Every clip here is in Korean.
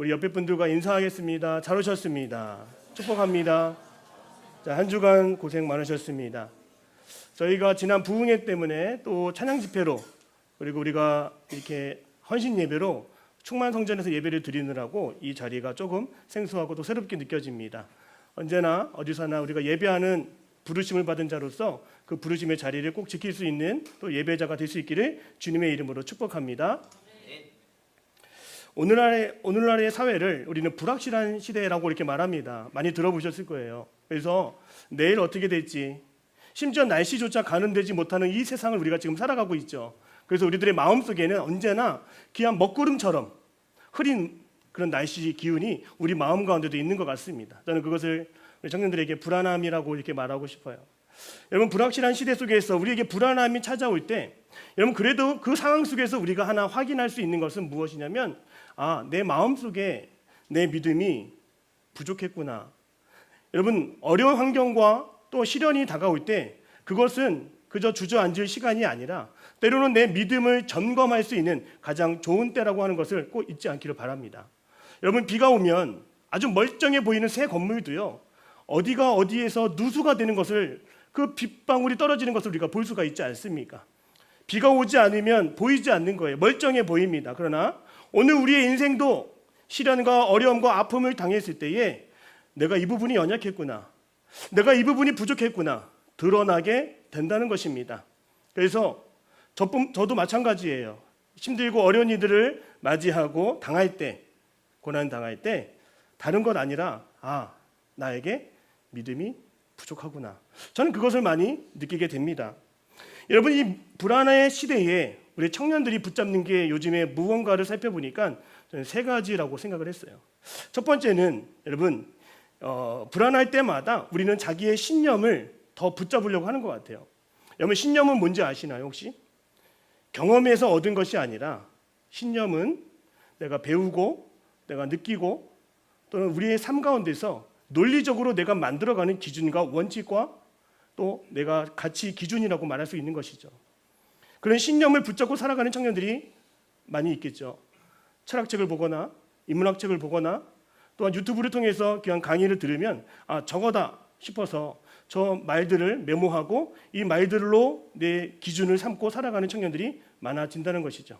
우리 옆에 분들과 인사하겠습니다. 잘 오셨습니다. 축복합니다. 자, 한 주간 고생 많으셨습니다. 저희가 지난 부흥회 때문에 또 찬양 집회로 그리고 우리가 이렇게 헌신 예배로 충만 성전에서 예배를 드리느라고 이 자리가 조금 생소하고 또 새롭게 느껴집니다. 언제나 어디서나 우리가 예배하는 부르심을 받은 자로서 그 부르심의 자리를 꼭 지킬 수 있는 또 예배자가 될 수 있기를 주님의 이름으로 축복합니다. 오늘날의 오늘날의 사회를 우리는 불확실한 시대라고 이렇게 말합니다. 많이 들어보셨을 거예요. 그래서 내일 어떻게 될지 심지어 날씨조차 가늠되지 못하는 이 세상을 우리가 지금 살아가고 있죠. 그래서 우리들의 마음 속에는 언제나 귀한 먹구름처럼 흐린 그런 날씨 기운이 우리 마음 가운데도 있는 것 같습니다. 저는 그것을 우리 청년들에게 불안함이라고 이렇게 말하고 싶어요. 여러분 불확실한 시대 속에서 우리에게 불안함이 찾아올 때 여러분 그래도 그 상황 속에서 우리가 하나 확인할 수 있는 것은 무엇이냐면 아, 내 마음 속에 내 믿음이 부족했구나. 여러분 어려운 환경과 또 시련이 다가올 때 그것은 그저 주저앉을 시간이 아니라 때로는 내 믿음을 점검할 수 있는 가장 좋은 때라고 하는 것을 꼭 잊지 않기를 바랍니다. 여러분 비가 오면 아주 멀쩡해 보이는 새 건물도요. 어디가 어디에서 누수가 되는 것을 그 빗방울이 떨어지는 것을 우리가 볼 수가 있지 않습니까? 비가 오지 않으면 보이지 않는 거예요. 멀쩡해 보입니다. 그러나 오늘 우리의 인생도 시련과 어려움과 아픔을 당했을 때에 내가 이 부분이 연약했구나. 내가 이 부분이 부족했구나. 드러나게 된다는 것입니다. 그래서 저뿐, 저도 마찬가지예요. 힘들고 어려운 이들을 맞이하고 당할 때, 고난 당할 때 다른 것 아니라 아 나에게 믿음이 부족하구나. 저는 그것을 많이 느끼게 됩니다. 여러분 이 불안의 시대에 우리 청년들이 붙잡는 게 요즘에 무언가를 살펴보니까 저는 세 가지라고 생각을 했어요. 첫 번째는 여러분 어, 불안할 때마다 우리는 자기의 신념을 더 붙잡으려고 하는 것 같아요. 여러분 신념은 뭔지 아시나요 혹시? 경험에서 얻은 것이 아니라 신념은 내가 배우고 내가 느끼고 또는 우리의 삶 가운데서 논리적으로 내가 만들어가는 기준과 원칙과 또 내가 가치 기준이라고 말할 수 있는 것이죠. 그런 신념을 붙잡고 살아가는 청년들이 많이 있겠죠. 철학책을 보거나 인문학책을 보거나 또한 유튜브를 통해서 그냥 강의를 들으면 아 저거다 싶어서 저 말들을 메모하고 이 말들로 내 기준을 삼고 살아가는 청년들이 많아진다는 것이죠.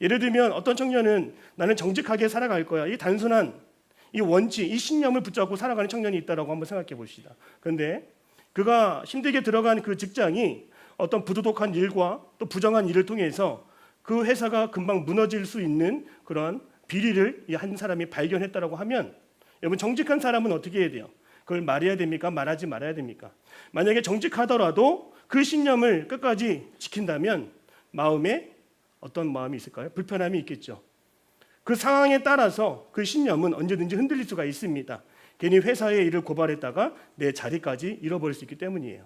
예를 들면 어떤 청년은 나는 정직하게 살아갈 거야. 이 단순한 이 원칙, 이 신념을 붙잡고 살아가는 청년이 있다라고 한번 생각해 봅시다. 그런데 그가 힘들게 들어간 그 직장이 어떤 부도덕한 일과 또 부정한 일을 통해서 그 회사가 금방 무너질 수 있는 그런 비리를 이 한 사람이 발견했다라고 하면 여러분 정직한 사람은 어떻게 해야 돼요? 그걸 말해야 됩니까? 말하지 말아야 됩니까? 만약에 정직하더라도 그 신념을 끝까지 지킨다면 마음에 어떤 마음이 있을까요? 불편함이 있겠죠. 그 상황에 따라서 그 신념은 언제든지 흔들릴 수가 있습니다. 괜히 회사의 일을 고발했다가 내 자리까지 잃어버릴 수 있기 때문이에요.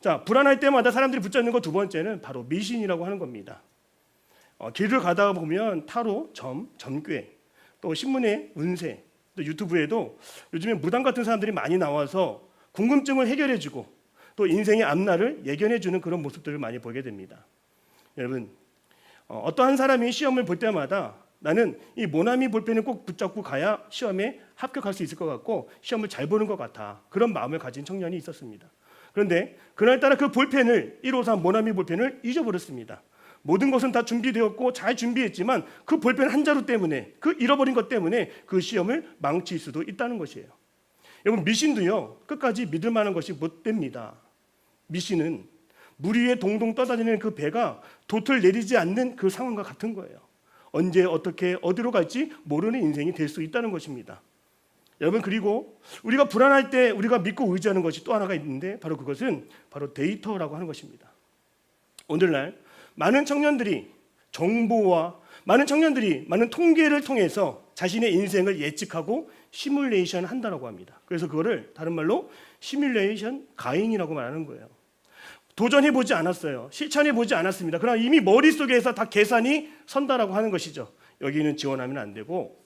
자, 불안할 때마다 사람들이 붙잡는 거 두 번째는 바로 미신이라고 하는 겁니다. 어, 길을 가다 보면 타로, 점, 점괘, 또 신문에 운세, 또 유튜브에도 요즘에 무당 같은 사람들이 많이 나와서 궁금증을 해결해주고 또 인생의 앞날을 예견해주는 그런 모습들을 많이 보게 됩니다. 여러분, 어, 어떠한 사람이 시험을 볼 때마다 나는 이 모나미 볼펜을 꼭 붙잡고 가야 시험에 합격할 수 있을 것 같고 시험을 잘 보는 것 같아. 그런 마음을 가진 청년이 있었습니다. 그런데 그날따라 그 볼펜을 153 모나미 볼펜을 잊어버렸습니다. 모든 것은 다 준비되었고 잘 준비했지만 그 볼펜 한 자루 때문에 그 잃어버린 것 때문에 그 시험을 망칠 수도 있다는 것이에요. 여러분 미신도요 끝까지 믿을 만한 것이 못 됩니다. 미신은 물 위에 동동 떠다니는 그 배가 돛을 내리지 않는 그 상황과 같은 거예요. 언제 어떻게 어디로 갈지 모르는 인생이 될 수 있다는 것입니다. 여러분 그리고 우리가 불안할 때 우리가 믿고 의지하는 것이 또 하나가 있는데 바로 그것은 바로 데이터라고 하는 것입니다. 오늘날 많은 청년들이 정보와 많은 청년들이 많은 통계를 통해서 자신의 인생을 예측하고 시뮬레이션 한다라고 합니다. 그래서 그거를 다른 말로 시뮬레이션 가잉이라고 말하는 거예요. 도전해 보지 않았어요. 실천해 보지 않았습니다. 그러나 이미 머릿속에서 다 계산이 선다라고 하는 것이죠. 여기는 지원하면 안 되고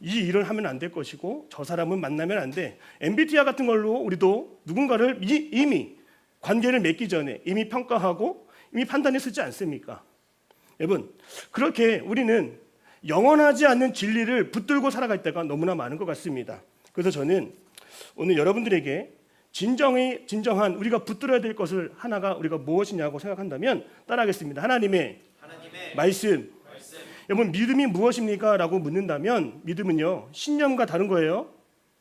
이 일을 하면 안 될 것이고 저 사람은 만나면 안 돼. MBTI 같은 걸로 우리도 누군가를 이미 관계를 맺기 전에 이미 평가하고 이미 판단해 쓰지 않습니까? 여러분 그렇게 우리는 영원하지 않는 진리를 붙들고 살아갈 때가 너무나 많은 것 같습니다. 그래서 저는 오늘 여러분들에게 진정의 진정한 우리가 붙들어야 될 것을 하나가 우리가 무엇이냐고 생각한다면 따라하겠습니다. 하나님의, 말씀. 여러분 믿음이 무엇입니까?라고 묻는다면 믿음은요 신념과 다른 거예요.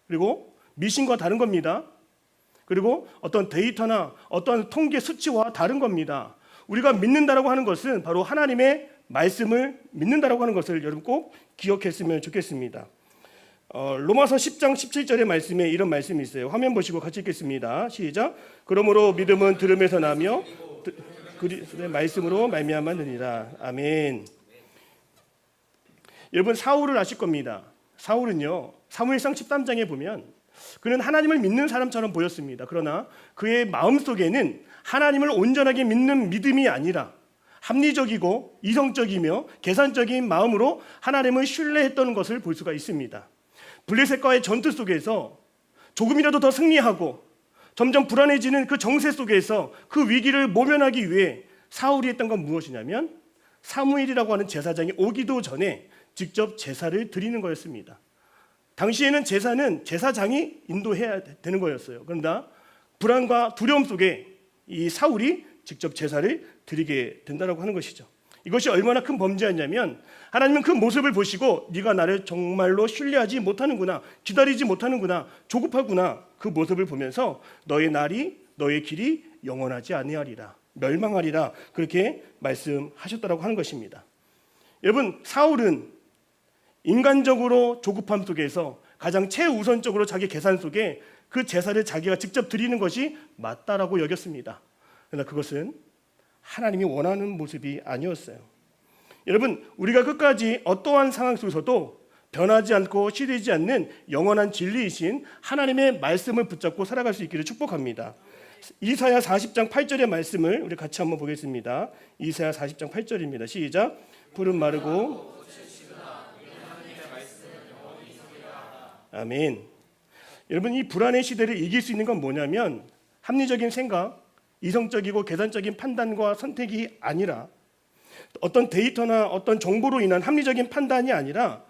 그리고 미신과 다른 겁니다. 그리고 어떤 데이터나 어떤 통계 수치와 다른 겁니다. 우리가 믿는다라고 하는 것은 바로 하나님의 말씀을 믿는다라고 하는 것을 여러분 꼭 기억했으면 좋겠습니다. 어, 로마서 10장 17절의 말씀에 이런 말씀이 있어요. 화면 보시고 같이 읽겠습니다. 시작. 그러므로 믿음은 들음에서 나며 드- 그리스도의 말씀으로 말미암아 느니라. 아멘. 여러분 사울을 아실 겁니다. 사울은요. 사무엘상 13장에 보면 그는 하나님을 믿는 사람처럼 보였습니다. 그러나 그의 마음 속에는 하나님을 온전하게 믿는 믿음이 아니라 합리적이고 이성적이며 계산적인 마음으로 하나님을 신뢰했던 것을 볼 수가 있습니다. 블레셋과의 전투 속에서 조금이라도 더 승리하고 점점 불안해지는 그 정세 속에서 그 위기를 모면하기 위해 사울이 했던 건 무엇이냐면 사무엘이라고 하는 제사장이 오기도 전에 직접 제사를 드리는 거였습니다. 당시에는 제사는 제사장이 인도해야 되는 거였어요. 그러나 불안과 두려움 속에 이 사울이 직접 제사를 드리게 된다라고 하는 것이죠. 이것이 얼마나 큰 범죄였냐면 하나님은 그 모습을 보시고 네가 나를 정말로 신뢰하지 못하는구나 기다리지 못하는구나 조급하구나 그 모습을 보면서 너의 날이 너의 길이 영원하지 아니하리라 멸망하리라 그렇게 말씀하셨다라고 하는 것입니다. 여러분 사울은 인간적으로 조급함 속에서 가장 최우선적으로 자기 계산 속에 그 제사를 자기가 직접 드리는 것이 맞다라고 여겼습니다. 그러나 그것은 하나님이 원하는 모습이 아니었어요. 여러분, 우리가 끝까지 어떠한 상황 속에서도 변하지 않고 시들지 않는 영원한 진리이신 하나님의 말씀을 붙잡고 살아갈 수 있기를 축복합니다. 이사야 40장 8절의 말씀을 우리 같이 한번 보겠습니다. 이사야 40장 8절입니다. 시작. 푸른 마르고 아멘. 여러분 이 불안의 시대를 이길 수 있는 건 뭐냐면 합리적인 생각, 이성적이고 계산적인 판단과 선택이 아니라 어떤 데이터나 어떤 정보로 인한 합리적인 판단이 아니라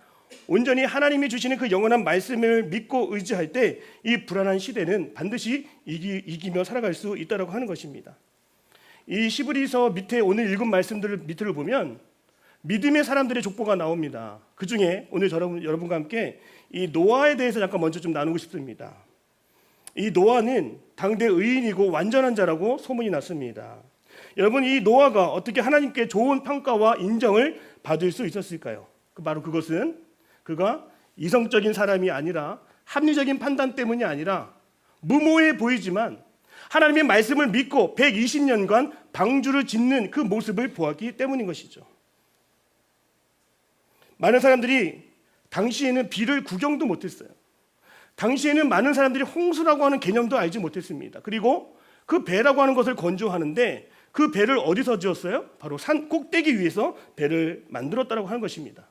온전히 하나님이 주시는 그 영원한 말씀을 믿고 의지할 때 이 불안한 시대는 반드시 이기, 이기며 살아갈 수 있다라고 하는 것입니다. 이 시브리서 밑에 오늘 읽은 말씀들을 밑을 보면 믿음의 사람들의 족보가 나옵니다. 그 중에 오늘 저런 여러분과 함께 이 노아에 대해서 잠깐 먼저 좀 나누고 싶습니다. 이 노아는 당대 의인이고 완전한 자라고 소문이 났습니다. 여러분 이 노아가 어떻게 하나님께 좋은 평가와 인정을 받을 수 있었을까요? 그 바로 그것은 그가 이성적인 사람이 아니라 합리적인 판단 때문이 아니라 무모해 보이지만 하나님의 말씀을 믿고 120년간 방주를 짓는 그 모습을 보았기 때문인 것이죠. 많은 사람들이 당시에는 비를 구경도 못했어요. 당시에는 많은 사람들이 홍수라고 하는 개념도 알지 못했습니다. 그리고 그 배라고 하는 것을 건조하는데 그 배를 어디서 지었어요? 바로 산 꼭대기 위에서 배를 만들었다고 하는 것입니다.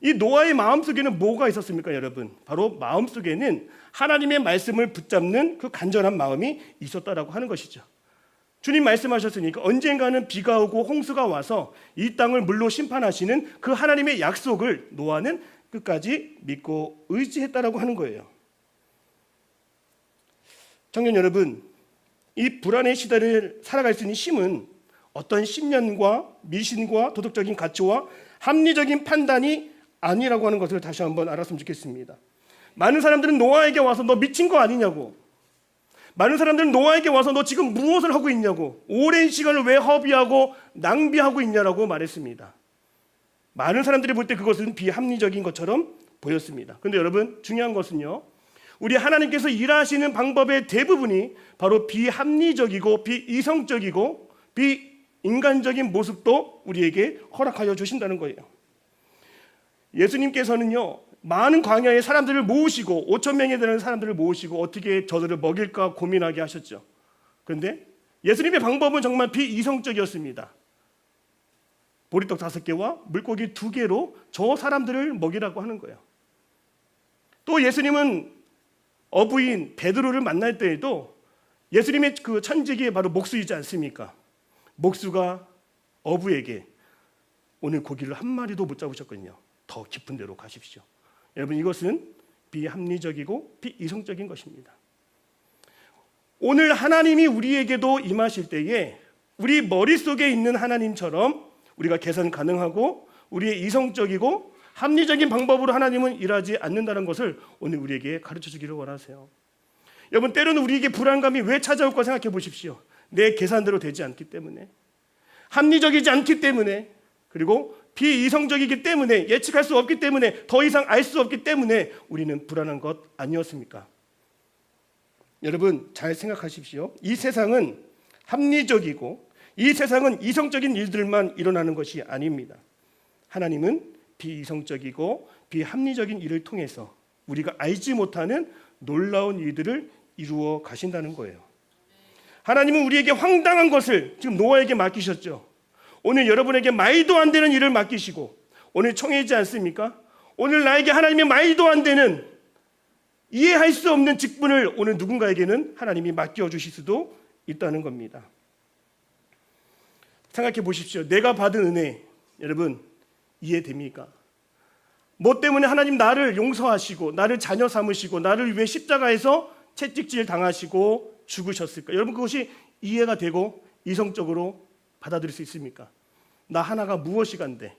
이 노아의 마음속에는 뭐가 있었습니까, 여러분? 바로 마음속에는 하나님의 말씀을 붙잡는 그 간절한 마음이 있었다라고 하는 것이죠. 주님 말씀하셨으니까 언젠가는 비가 오고 홍수가 와서 이 땅을 물로 심판하시는 그 하나님의 약속을 노아는 끝까지 믿고 의지했다라고 하는 거예요. 청년 여러분, 이 불안의 시대를 살아갈 수 있는 힘은 어떤 신념과 미신과 도덕적인 가치와 합리적인 판단이 아니라고 하는 것을 다시 한번 알았으면 좋겠습니다. 많은 사람들은 노아에게 와서 너 미친 거 아니냐고. 많은 사람들은 노아에게 와서 너 지금 무엇을 하고 있냐고. 오랜 시간을 왜 허비하고 낭비하고 있냐라고 말했습니다. 많은 사람들이 볼 때 그것은 비합리적인 것처럼 보였습니다. 근데 여러분 중요한 것은요. 우리 하나님께서 일하시는 방법의 대부분이 바로 비합리적이고 비이성적이고 비인간적인 모습도 우리에게 허락하여 주신다는 거예요. 예수님께서는요. 많은 광야에 사람들을 모으시고 5천 명에 되는 사람들을 모으시고 어떻게 저들을 먹일까 고민하게 하셨죠. 그런데 예수님의 방법은 정말 비이성적이었습니다. 보리떡 다섯 개와 물고기 두 개로 저 사람들을 먹이라고 하는 거예요. 또 예수님은 어부인 베드로를 만날 때에도 예수님의 그 천직이 바로 목수이지 않습니까? 목수가 어부에게 오늘 고기를 한 마리도 못 잡으셨거든요. 더 깊은 데로 가십시오. 여러분 이것은 비합리적이고 비이성적인 것입니다. 오늘 하나님이 우리에게도 임하실 때에 우리 머릿속에 있는 하나님처럼 우리가 계산 가능하고 우리의 이성적이고 합리적인 방법으로 하나님은 일하지 않는다는 것을 오늘 우리에게 가르쳐 주기를 원하세요. 여러분 때로는 우리에게 불안감이 왜 찾아올까 생각해 보십시오. 내 계산대로 되지 않기 때문에 합리적이지 않기 때문에 그리고 비이성적이기 때문에 예측할 수 없기 때문에 더 이상 알 수 없기 때문에 우리는 불안한 것 아니었습니까? 여러분 잘 생각하십시오. 이 세상은 합리적이고 이 세상은 이성적인 일들만 일어나는 것이 아닙니다. 하나님은 비이성적이고 비합리적인 일을 통해서 우리가 알지 못하는 놀라운 일들을 이루어 가신다는 거예요. 하나님은 우리에게 황당한 것을 지금 노아에게 맡기셨죠. 오늘 여러분에게 말도 안 되는 일을 맡기시고 오늘 청해지 않습니까? 오늘 나에게 하나님의 말도 안 되는 이해할 수 없는 직분을 오늘 누군가에게는 하나님이 맡겨 주실 수도 있다는 겁니다. 생각해 보십시오. 내가 받은 은혜 여러분 이해됩니까? 뭐 때문에 하나님 나를 용서하시고 나를 자녀 삼으시고 나를 위해 십자가에서 채찍질 당하시고 죽으셨을까? 여러분 그것이 이해가 되고 이성적으로 받아들일 수 있습니까? 나 하나가 무엇이 간데?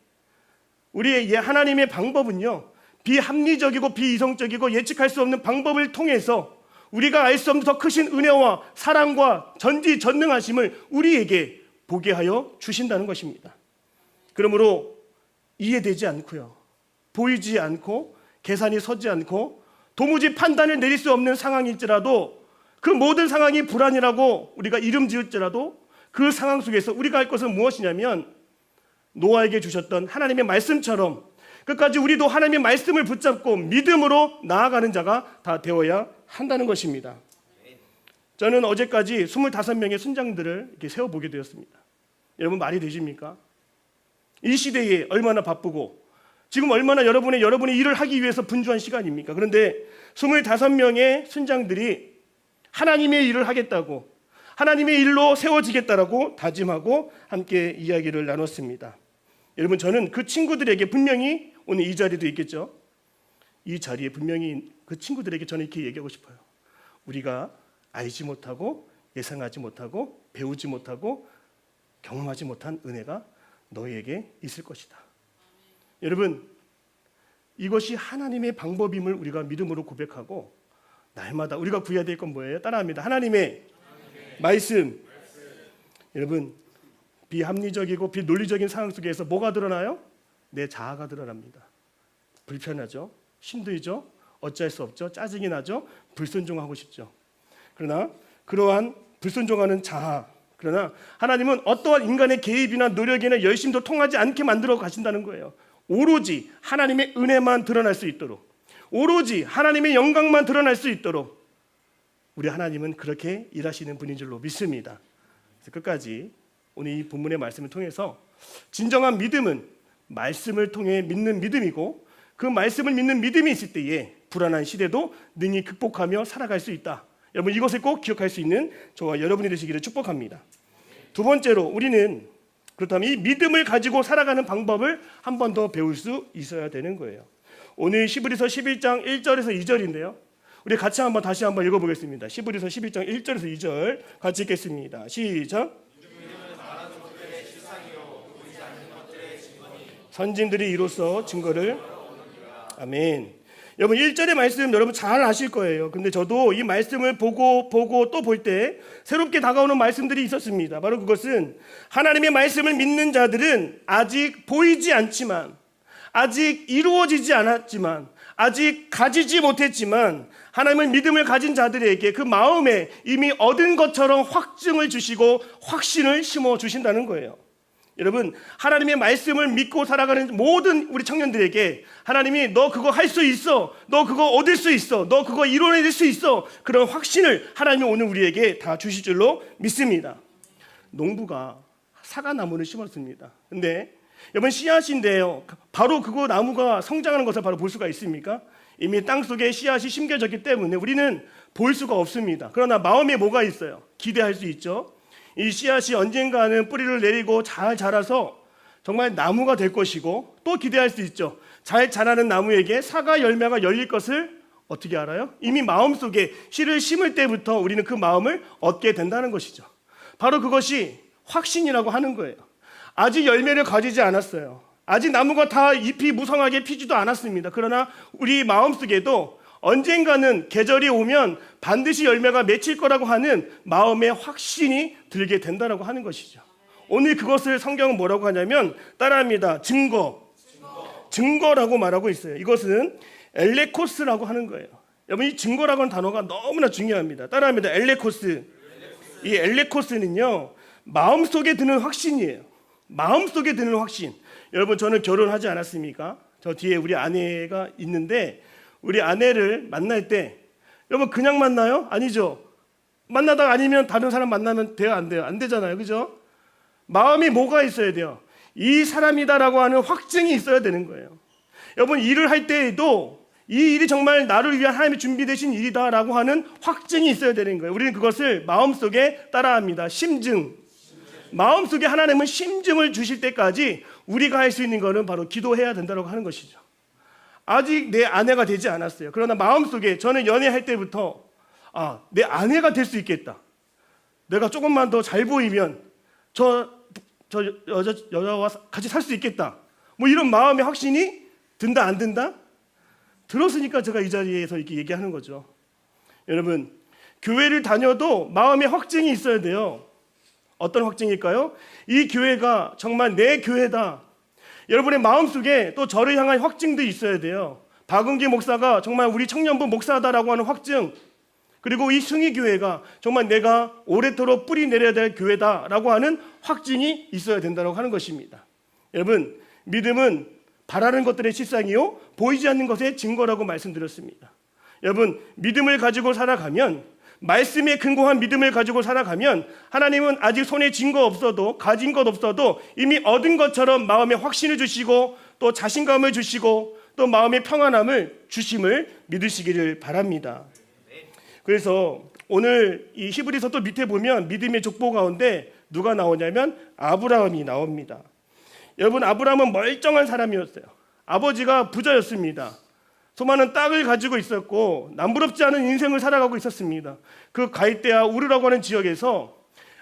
우리의 예, 하나님의 방법은요 비합리적이고 비이성적이고 예측할 수 없는 방법을 통해서 우리가 알 수 없는 더 크신 은혜와 사랑과 전지전능하심을 우리에게 보게 하여 주신다는 것입니다. 그러므로 이해되지 않고요. 보이지 않고 계산이 서지 않고 도무지 판단을 내릴 수 없는 상황일지라도 그 모든 상황이 불안이라고 우리가 이름 지을지라도 그 상황 속에서 우리가 할 것은 무엇이냐면 노아에게 주셨던 하나님의 말씀처럼 끝까지 우리도 하나님의 말씀을 붙잡고 믿음으로 나아가는 자가 다 되어야 한다는 것입니다. 저는 어제까지 25명의 순장들을 이렇게 세워보게 되었습니다. 여러분 말이 되십니까? 이 시대에 얼마나 바쁘고 지금 얼마나 여러분의 여러분의 일을 하기 위해서 분주한 시간입니까? 그런데 25명의 순장들이 하나님의 일을 하겠다고 하나님의 일로 세워지겠다라고 다짐하고 함께 이야기를 나눴습니다. 여러분 저는 그 친구들에게 분명히 오늘 이 자리도 있겠죠. 이 자리에 분명히 그 친구들에게 저는 이렇게 얘기하고 싶어요. 우리가 알지 못하고 예상하지 못하고 배우지 못하고 경험하지 못한 은혜가 너희에게 있을 것이다. 여러분 이것이 하나님의 방법임을 우리가 믿음으로 고백하고 날마다 우리가 구해야 될 건 뭐예요? 따라합니다. 하나님의 말씀. 여러분 비합리적이고 비논리적인 상황 속에서 뭐가 드러나요? 내 자아가 드러납니다. 불편하죠. 힘들죠. 어찌할 수 없죠. 짜증이 나죠. 불순종하고 싶죠. 그러나 그러한 불순종하는 자아 그러나 하나님은 어떠한 인간의 개입이나 노력이나 열심도 통하지 않게 만들어 가신다는 거예요. 오로지 하나님의 은혜만 드러날 수 있도록 오로지 하나님의 영광만 드러날 수 있도록 우리 하나님은 그렇게 일하시는 분인 줄로 믿습니다. 그래서 끝까지 오늘 이 본문의 말씀을 통해서 진정한 믿음은 말씀을 통해 믿는 믿음이고 그 말씀을 믿는 믿음이 있을 때에 불안한 시대도 능히 극복하며 살아갈 수 있다. 여러분 이것을 꼭 기억할 수 있는 저와 여러분이 되시기를 축복합니다. 두 번째로 우리는 그렇다면 이 믿음을 가지고 살아가는 방법을 한 번 더 배울 수 있어야 되는 거예요. 오늘 시브리서 11장 1절에서 2절인데요. 우리 같이 한번 다시 한번 읽어보겠습니다. 시브리서 11장 1절에서 2절 같이 읽겠습니다. 시작. 선진들이 이로써 증거를 아멘. 여러분 1절의 말씀 여러분 잘 아실 거예요. 근데 저도 이 말씀을 보고 보고 또 볼 때 새롭게 다가오는 말씀들이 있었습니다. 바로 그것은 하나님의 말씀을 믿는 자들은 아직 보이지 않지만 아직 이루어지지 않았지만 아직 가지지 못했지만 하나님의 믿음을 가진 자들에게 그 마음에 이미 얻은 것처럼 확증을 주시고 확신을 심어 주신다는 거예요. 여러분 하나님의 말씀을 믿고 살아가는 모든 우리 청년들에게 하나님이 너 그거 할 수 있어 너 그거 얻을 수 있어 너 그거 이뤄낼 수 있어 그런 확신을 하나님이 오늘 우리에게 다 주실 줄로 믿습니다. 농부가 사과나무를 심었습니다. 근데 여러분 씨앗인데요. 바로 그거 나무가 성장하는 것을 바로 볼 수가 있습니까? 이미 땅속에 씨앗이 심겨졌기 때문에 우리는 볼 수가 없습니다. 그러나 마음에 뭐가 있어요? 기대할 수 있죠 이 씨앗이 언젠가는 뿌리를 내리고 잘 자라서 정말 나무가 될 것이고 또 기대할 수 있죠. 잘 자라는 나무에게 사과 열매가 열릴 것을 어떻게 알아요? 이미 마음속에 씨를 심을 때부터 우리는 그 마음을 얻게 된다는 것이죠. 바로 그것이 확신이라고 하는 거예요. 아직 열매를 가지지 않았어요. 아직 나무가 다 잎이 무성하게 피지도 않았습니다. 그러나 우리 마음속에도 언젠가는 계절이 오면 반드시 열매가 맺힐 거라고 하는 마음의 확신이 들게 된다라고 하는 것이죠. 오늘 그것을 성경은 뭐라고 하냐면 따라합니다. 증거. 증거 라고 말하고 있어요. 이것은 엘레코스라고 하는 거예요. 여러분 이 증거라고 하는 단어가 너무나 중요합니다. 따라합니다. 엘레코스. 이 엘레코스는요. 마음속에 드는 확신이에요. 마음속에 드는 확신. 여러분 저는 결혼하지 않았습니까? 저 뒤에 우리 아내가 있는데 우리 아내를 만날 때 여러분 그냥 만나요? 아니죠. 만나다가 아니면 다른 사람 만나면 돼요, 안 돼요? 안 되잖아요. 그죠? 마음이 뭐가 있어야 돼요? 이 사람이다라고 하는 확증이 있어야 되는 거예요. 여러분 일을 할 때에도 이 일이 정말 나를 위한 하나님의 준비되신 일이다라고 하는 확증이 있어야 되는 거예요. 우리는 그것을 마음속에 따라합니다. 심증. 마음속에 하나님은 심증을 주실 때까지 우리가 할 수 있는 것은 바로 기도해야 된다고 하는 것이죠. 아직 내 아내가 되지 않았어요. 그러나 마음속에 저는 연애할 때부터 아, 내 아내가 될 수 있겠다. 내가 조금만 더 잘 보이면 저, 저 여자, 여자와 같이 살 수 있겠다. 뭐 이런 마음의 확신이 든다, 안 든다? 들었으니까 제가 이 자리에서 이렇게 얘기하는 거죠. 여러분, 교회를 다녀도 마음의 확증이 있어야 돼요. 어떤 확증일까요? 이 교회가 정말 내 교회다. 여러분의 마음속에 또 저를 향한 확증도 있어야 돼요. 박은기 목사가 정말 우리 청년부 목사다라고 하는 확증. 그리고 이 승희 교회가 정말 내가 오래도록 뿌리 내려야 될 교회다라고 하는 확증이 있어야 된다고 하는 것입니다. 여러분, 믿음은 바라는 것들의 실상이요 보이지 않는 것의 증거라고 말씀드렸습니다. 여러분, 믿음을 가지고 살아가면 말씀에 근거한 믿음을 가지고 살아가면 하나님은 아직 손에 쥔 거 없어도 가진 것 없어도 이미 얻은 것처럼 마음에 확신을 주시고 또 자신감을 주시고 또 마음의 평안함을 주심을 믿으시기를 바랍니다. 그래서 오늘 이 히브리서 또 밑에 보면 믿음의 족보 가운데 누가 나오냐면 아브라함이 나옵니다. 여러분 아브라함은 멀쩡한 사람이었어요. 아버지가 부자였습니다. 수많은 땅을 가지고 있었고 남부럽지 않은 인생을 살아가고 있었습니다. 그 갈대아 우르라고 하는 지역에서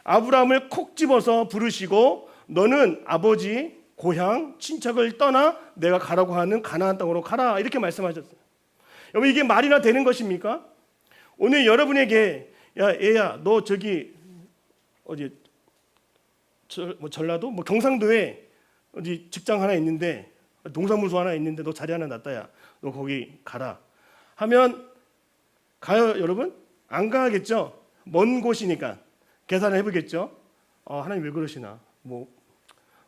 아브라함을 콕 집어서 부르시고 너는 아버지 고향 친척을 떠나 내가 가라고 하는 가나안 땅으로 가라 이렇게 말씀하셨어요. 여러분 이게 말이나 되는 것입니까? 오늘 여러분에게 야 애야 너 저기 어디 저, 뭐 전라도 뭐 경상도에 어디 직장 하나 있는데 농사무소 하나 있는데 너 자리 하나 놨다야 너 거기 가라. 하면 가요 여러분? 안 가겠죠? 먼 곳이니까 계산을 해보겠죠? 어, 하나님 왜 그러시나? 뭐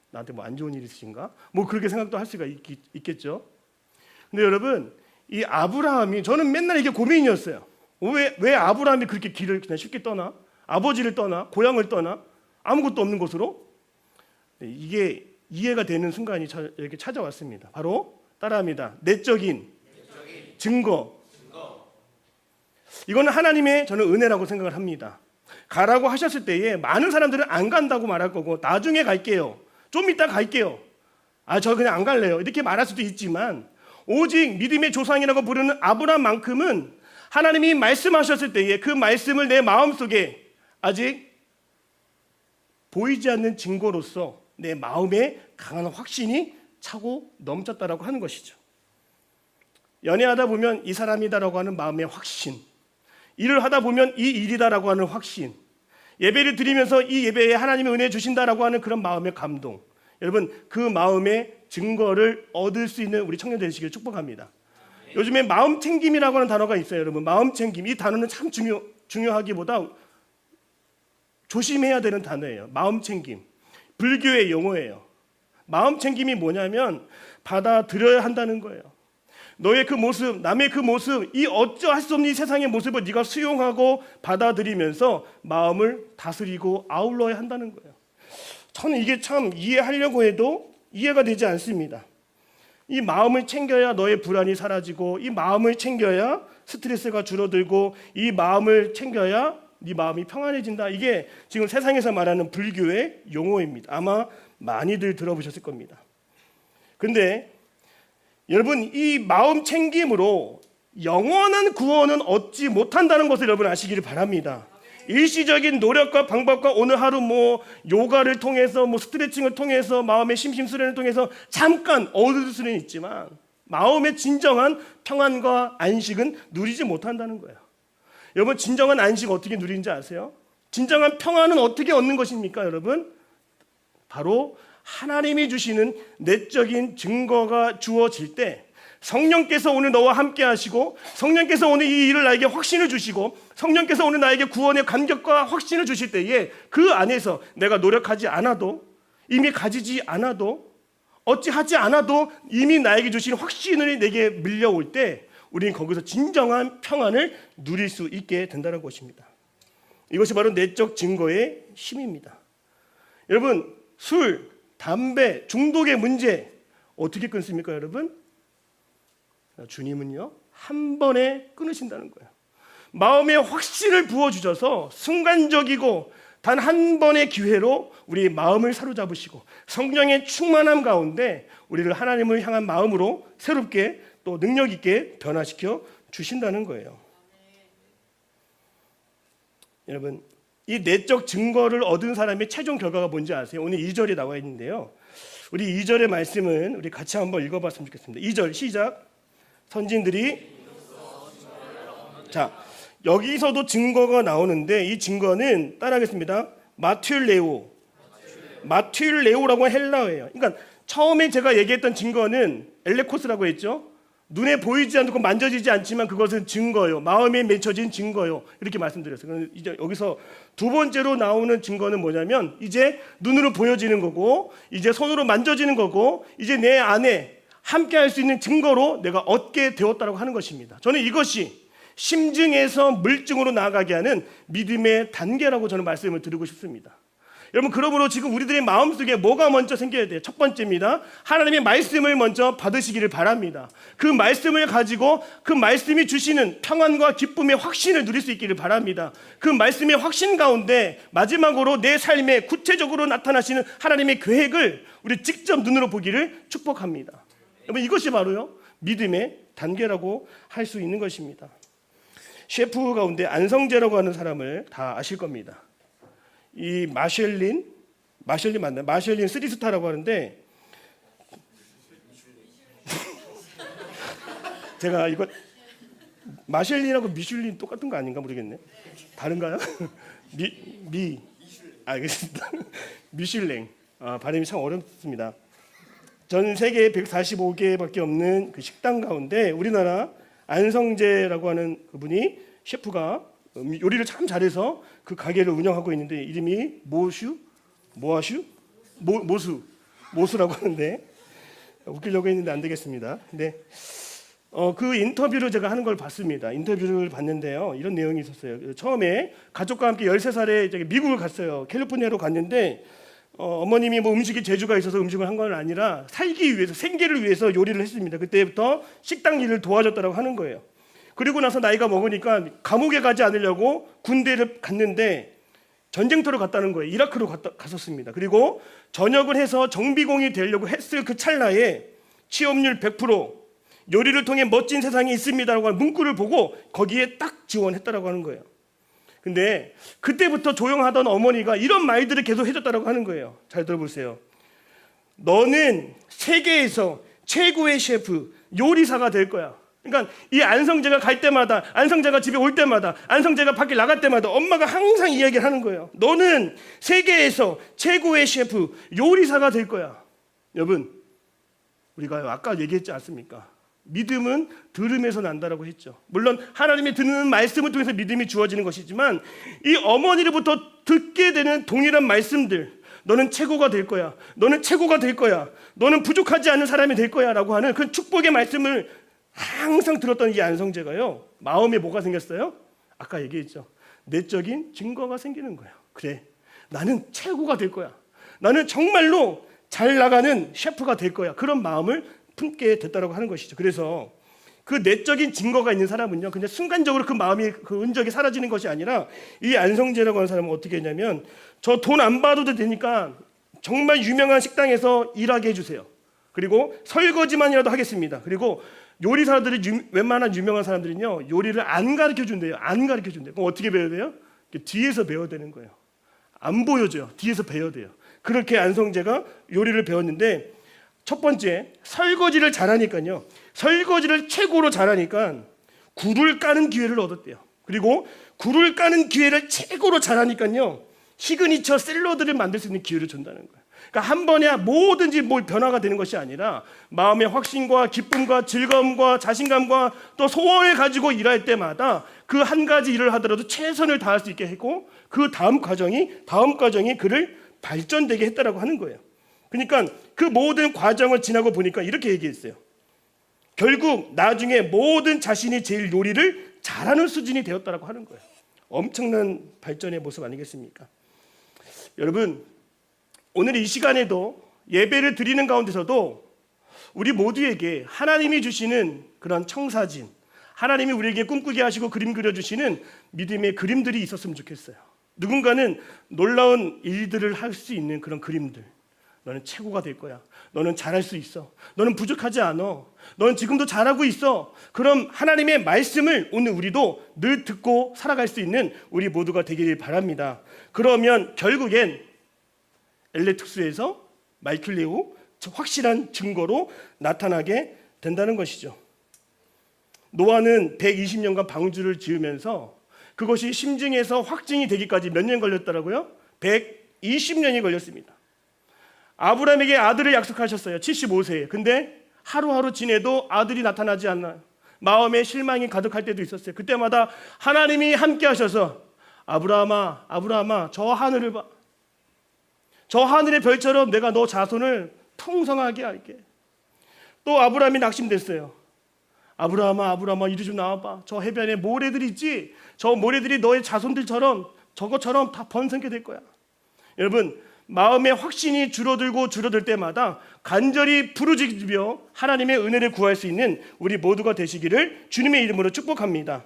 나한테 뭐 안 좋은 일 있으신가? 뭐 그렇게 생각도 할 수가 있, 있겠죠? 근데 여러분 이 아브라함이 저는 맨날 이게 고민이었어요. 왜, 왜 아브라함이 그렇게 길을 그냥 쉽게 떠나? 아버지를 떠나? 고향을 떠나? 아무것도 없는 곳으로? 네, 이게 이해가 되는 순간이 저- 이렇게 찾아왔습니다. 바로 따라합니다. 내적인, 증거. 이거는 하나님의 저는 은혜라고 생각을 합니다. 가라고 하셨을 때에 많은 사람들은 안 간다고 말할 거고 나중에 갈게요. 좀 이따 갈게요. 아, 저 그냥 안 갈래요. 이렇게 말할 수도 있지만 오직 믿음의 조상이라고 부르는 아브라함만큼은 하나님이 말씀하셨을 때에 그 말씀을 내 마음속에 아직 보이지 않는 증거로서 내 마음에 강한 확신이 차고 넘쳤다라고 하는 것이죠. 연애하다 보면 이 사람이다라고 하는 마음의 확신, 일을 하다 보면 이 일이다라고 하는 확신, 예배를 드리면서 이 예배에 하나님의 은혜 주신다라고 하는 그런 마음의 감동. 여러분 그 마음의 증거를 얻을 수 있는 우리 청년 되시길 축복합니다. 요즘에 마음 챙김이라고 하는 단어가 있어요, 여러분. 마음 챙김 이 단어는 참 중요 중요하기보다 조심해야 되는 단어예요. 마음 챙김. 불교의 용어예요. 마음 챙김이 뭐냐면 받아들여야 한다는 거예요. 너의 그 모습, 남의 그 모습, 이 어쩌할 수 없는 이 세상의 모습을 네가 수용하고 받아들이면서 마음을 다스리고 아울러야 한다는 거예요. 저는 이게 참 이해하려고 해도 이해가 되지 않습니다. 이 마음을 챙겨야 너의 불안이 사라지고 이 마음을 챙겨야 스트레스가 줄어들고 이 마음을 챙겨야 네 마음이 평안해진다. 이게 지금 세상에서 말하는 불교의 용어입니다. 아마 많이들 들어보셨을 겁니다. 근데 여러분 이 마음 챙김으로 영원한 구원은 얻지 못한다는 것을 여러분 아시기를 바랍니다. 일시적인 노력과 방법과 오늘 하루 뭐 요가를 통해서 뭐 스트레칭을 통해서 마음의 심심 수련을 통해서 잠깐 얻을 수는 있지만 마음의 진정한 평안과 안식은 누리지 못한다는 거예요. 여러분 진정한 안식 어떻게 누리는지 아세요? 진정한 평안은 어떻게 얻는 것입니까, 여러분? 바로 하나님이 주시는 내적인 증거가 주어질 때 성령께서 오늘 너와 함께 하시고 성령께서 오늘 이 일을 나에게 확신을 주시고 성령께서 오늘 나에게 구원의 감격과 확신을 주실 때에 그 안에서 내가 노력하지 않아도 이미 가지지 않아도 어찌하지 않아도 이미 나에게 주신 확신을 내게 밀려올 때 우리는 거기서 진정한 평안을 누릴 수 있게 된다는 것입니다. 이것이 바로 내적 증거의 힘입니다. 여러분 술, 담배, 중독의 문제 어떻게 끊습니까, 여러분? 주님은요 한 번에 끊으신다는 거예요. 마음에 확신을 부어 주셔서 순간적이고 단 한 번의 기회로 우리 마음을 사로잡으시고 성령의 충만함 가운데 우리를 하나님을 향한 마음으로 새롭게 또 능력 있게 변화시켜 주신다는 거예요. 여러분 이 내적 증거를 얻은 사람의 최종 결과가 뭔지 아세요? 오늘 2절에 나와 있는데요. 우리 2절의 말씀은 우리 같이 한번 읽어봤으면 좋겠습니다. 2절 시작. 선진들이 자 여기서도 증거가 나오는데 이 증거는 따라하겠습니다. 마튠레오 마튠레오라고 헬라어예요. 그러니까 처음에 제가 얘기했던 증거는 엘레코스라고 했죠. 눈에 보이지 않고 만져지지 않지만 그것은 증거요. 마음에 맺혀진 증거요. 이렇게 말씀드렸어요. 이제 여기서 두 번째로 나오는 증거는 뭐냐면 이제 눈으로 보여지는 거고 이제 손으로 만져지는 거고 이제 내 안에 함께 할 수 있는 증거로 내가 얻게 되었다고 하는 것입니다. 저는 이것이 심증에서 물증으로 나아가게 하는 믿음의 단계라고 저는 말씀을 드리고 싶습니다. 여러분 그러므로 지금 우리들의 마음속에 뭐가 먼저 생겨야 돼요? 첫 번째입니다. 하나님의 말씀을 먼저 받으시기를 바랍니다. 그 말씀을 가지고 그 말씀이 주시는 평안과 기쁨의 확신을 누릴 수 있기를 바랍니다. 그 말씀의 확신 가운데 마지막으로 내 삶에 구체적으로 나타나시는 하나님의 계획을 우리 직접 눈으로 보기를 축복합니다. 여러분 이것이 바로요 믿음의 단계라고 할 수 있는 것입니다. 셰프 가운데 안성재라고 하는 사람을 다 아실 겁니다. 이 마셸린 마셸린 맞나요? 마셸린 쓰리스타라고 하는데 제가 이거 마셸린하고 미슐린 똑같은 거 아닌가 모르겠네. 다른가요? 미, 미. 알겠습니다. 미슐랭. 아, 발음이 참 어렵습니다. 전 세계 145개밖에 없는 그 식당 가운데 우리나라 안성재라고 하는 그분이 셰프가 음, 요리를 참 잘해서 그 가게를 운영하고 있는데 이름이 모슈, 모아슈, 모, 모수, 모수라고 하는데 웃기려고 했는데 안 되겠습니다. 근데 어, 그 인터뷰를 제가 하는 걸 봤습니다. 인터뷰를 봤는데요. 이런 내용이 있었어요. 처음에 가족과 함께 13살에 저기 미국을 갔어요. 캘리포니아로 갔는데 어, 어머님이 뭐 음식에 재주가 있어서 음식을 한 건 아니라 살기 위해서 생계를 위해서 요리를 했습니다. 그때부터 식당 일을 도와줬다고 하는 거예요. 그리고 나서 나이가 먹으니까 감옥에 가지 않으려고 군대를 갔는데 전쟁터로 갔다는 거예요. 이라크로 갔다, 갔었습니다. 그리고 전역을 해서 정비공이 되려고 했을 그 찰나에 취업률 100% 요리를 통해 멋진 세상이 있습니다라고 하는 문구를 보고 거기에 딱 지원했다라고 하는 거예요. 근데 그때부터 조용하던 어머니가 이런 말들을 계속 해줬다라고 하는 거예요. 잘 들어보세요. 너는 세계에서 최고의 셰프, 요리사가 될 거야. 그러니까 이 안성재가 갈 때마다, 안성재가 집에 올 때마다, 안성재가 밖에 나갈 때마다 엄마가 항상 이야기를 하는 거예요. 너는 세계에서 최고의 셰프, 요리사가 될 거야. 여러분, 우리가 아까 얘기했지 않습니까? 믿음은 들음에서 난다라고 했죠. 물론 하나님의 듣는 말씀을 통해서 믿음이 주어지는 것이지만 이 어머니로부터 듣게 되는 동일한 말씀들, 너는 최고가 될 거야. 너는 최고가 될 거야. 너는 부족하지 않은 사람이 될 거야 라고 하는 그 축복의 말씀을 항상 들었던 이 안성재가요. 마음에 뭐가 생겼어요? 아까 얘기했죠. 내적인 증거가 생기는 거예요. 그래. 나는 최고가 될 거야. 나는 정말로 잘 나가는 셰프가 될 거야. 그런 마음을 품게 됐다라고 하는 것이죠. 그래서 그 내적인 증거가 있는 사람은요, 그냥 순간적으로 그 마음이 그 은적이 사라지는 것이 아니라 이 안성재라고 하는 사람은 어떻게 했냐면 저 돈 안 받아도 되니까 정말 유명한 식당에서 일하게 해주세요. 그리고 설거지만이라도 하겠습니다. 그리고 요리사들이 유- 웬만한 유명한 사람들은요 요리를 안 가르쳐 준대요. 안 가르쳐 준대요. 그럼 어떻게 배워야 돼요? 뒤에서 배워야 되는 거예요. 안 보여줘요. 뒤에서 배워야 돼요. 그렇게 안성재가 요리를 배웠는데 첫 번째 설거지를 잘하니까요. 설거지를 최고로 잘하니까 굴을 까는 기회를 얻었대요. 그리고 굴을 까는 기회를 최고로 잘하니까요. 시그니처 샐러드를 만들 수 있는 기회를 준다는 거예요. 그러니까 한 번에 뭐든지 뭐 변화가 되는 것이 아니라 마음의 확신과 기쁨과 즐거움과 자신감과 또 소원을 가지고 일할 때마다 그 한 가지 일을 하더라도 최선을 다할 수 있게 했고 그 다음 과정이 다음 과정이 그를 발전되게 했다라고 하는 거예요. 그러니까 그 모든 과정을 지나고 보니까 이렇게 얘기했어요. 결국 나중에 모든 자신이 제일 요리를 잘하는 수준이 되었다라고 하는 거예요. 엄청난 발전의 모습 아니겠습니까? 여러분 오늘 이 시간에도 예배를 드리는 가운데서도 우리 모두에게 하나님이 주시는 그런 청사진, 하나님이 우리에게 꿈꾸게 하시고 그림 그려 주시는 믿음의 그림들이 있었으면 좋겠어요. 누군가는 놀라운 일들을 할 수 있는 그런 그림들. 너는 최고가 될 거야. 너는 잘할 수 있어. 너는 부족하지 않아. 너는 지금도 잘하고 있어. 그럼 하나님의 말씀을 오늘 우리도 늘 듣고 살아갈 수 있는 우리 모두가 되길 바랍니다. 그러면 결국엔 엘레투스에서 마이클 레오 확실한 증거로 나타나게 된다는 것이죠. 노아는 120년간 방주를 지으면서 그것이 심증에서 확증이 되기까지 몇 년 걸렸더라고요? 120년이 걸렸습니다. 아브라함에게 아들을 약속하셨어요. 75세에. 근데 하루하루 지내도 아들이 나타나지 않나요? 마음에 실망이 가득할 때도 있었어요. 그때마다 하나님이 함께 하셔서 아브라함아, 아브라함아, 저 하늘을 봐. 저 하늘의 별처럼 내가 너 자손을 풍성하게 할게. 또 아브라함이 낙심됐어요. 아브라함아, 아브라함아, 이리 좀 나와봐. 저 해변에 모래들 있지? 저 모래들이 너의 자손들처럼 저것처럼 다 번성게 될 거야. 여러분, 마음의 확신이 줄어들고 줄어들 때마다 간절히 부르짖으며 하나님의 은혜를 구할 수 있는 우리 모두가 되시기를 주님의 이름으로 축복합니다.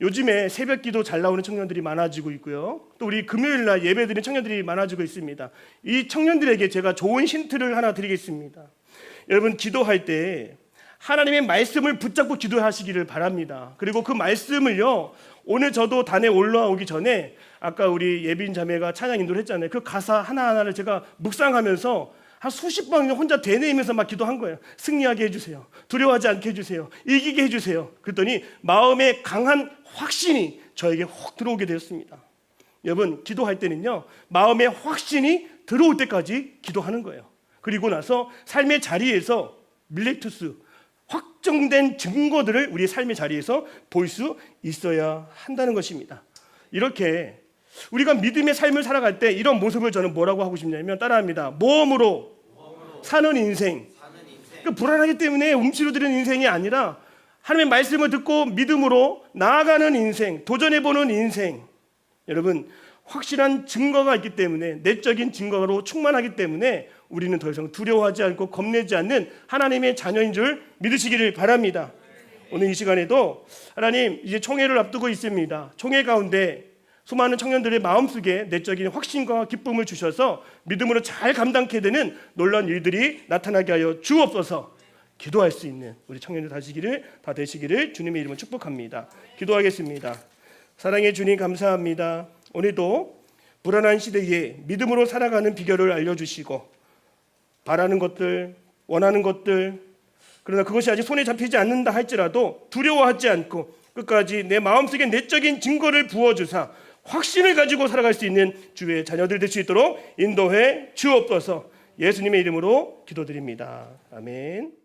요즘에 새벽 기도 잘 나오는 청년들이 많아지고 있고요. 또 우리 금요일 날 예배 드리는 청년들이 많아지고 있습니다. 이 청년들에게 제가 좋은 힌트를 하나 드리겠습니다. 여러분 기도할 때 하나님의 말씀을 붙잡고 기도하시기를 바랍니다. 그리고 그 말씀을요. 오늘 저도 단에 올라오기 전에 아까 우리 예빈 자매가 찬양 인도를 했잖아요. 그 가사 하나하나를 제가 묵상하면서 한 수십 번 혼자 되뇌이면서 막 기도한 거예요. 승리하게 해주세요. 두려워하지 않게 해주세요. 이기게 해주세요. 그랬더니 마음에 강한 확신이 저에게 확 들어오게 되었습니다. 여러분 기도할 때는요 마음의 확신이 들어올 때까지 기도하는 거예요. 그리고 나서 삶의 자리에서 밀레투스 확정된 증거들을 우리 삶의 자리에서 볼 수 있어야 한다는 것입니다. 이렇게 우리가 믿음의 삶을 살아갈 때 이런 모습을 저는 뭐라고 하고 싶냐면 따라합니다. 모험으로 사는 인생. 그 불안하기 때문에 움츠러드는 인생이 아니라 하나님의 말씀을 듣고 믿음으로 나아가는 인생, 도전해보는 인생. 여러분 확실한 증거가 있기 때문에 내적인 증거로 충만하기 때문에 우리는 더 이상 두려워하지 않고 겁내지 않는 하나님의 자녀인 줄 믿으시기를 바랍니다. 오늘 이 시간에도 하나님 이제 총회를 앞두고 있습니다. 총회 가운데 수많은 청년들의 마음속에 내적인 확신과 기쁨을 주셔서 믿음으로 잘 감당케 되는 놀라운 일들이 나타나게 하여 주옵소서. 기도할 수 있는 우리 청년들 다시기를 다 되시기를 주님의 이름으로 축복합니다. 기도하겠습니다. 사랑의 주님 감사합니다. 오늘도 불안한 시대에 믿음으로 살아가는 비결을 알려주시고 바라는 것들, 원하는 것들, 그러나 그것이 아직 손에 잡히지 않는다 할지라도 두려워하지 않고 끝까지 내 마음속에 내적인 증거를 부어주사 확신을 가지고 살아갈 수 있는 주의 자녀들 될 수 있도록 인도해 주옵소서 예수님의 이름으로 기도드립니다. 아멘.